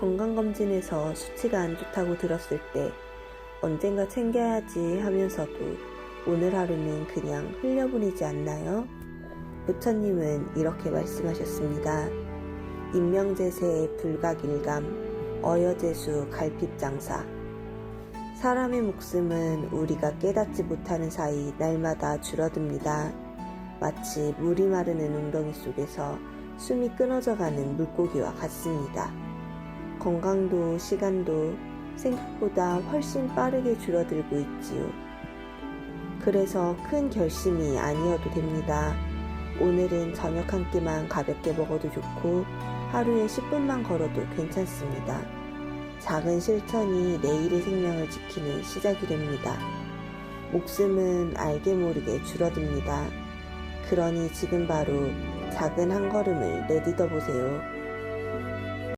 건강검진에서 수치가 안 좋다고 들었을 때 언젠가 챙겨야지 하면서도 오늘 하루는 그냥 흘려보내지 않나요? 부처님은 이렇게 말씀하셨습니다. 인명제세 불각일감 어여제수 갈핍장사 사람의 목숨은 우리가 깨닫지 못하는 사이 날마다 줄어듭니다. 마치 물이 마르는 웅덩이 속에서 숨이 끊어져 가는 물고기와 같습니다. 건강도 시간도 생각보다 훨씬 빠르게 줄어들고 있지요. 그래서 큰 결심이 아니어도 됩니다. 오늘은 저녁 한 끼만 가볍게 먹어도 좋고 하루에 10분만 걸어도 괜찮습니다. 작은 실천이 내일의 생명을 지키는 시작이 됩니다. 목숨은 알게 모르게 줄어듭니다. 그러니 지금 바로 작은 한 걸음을 내딛어 보세요.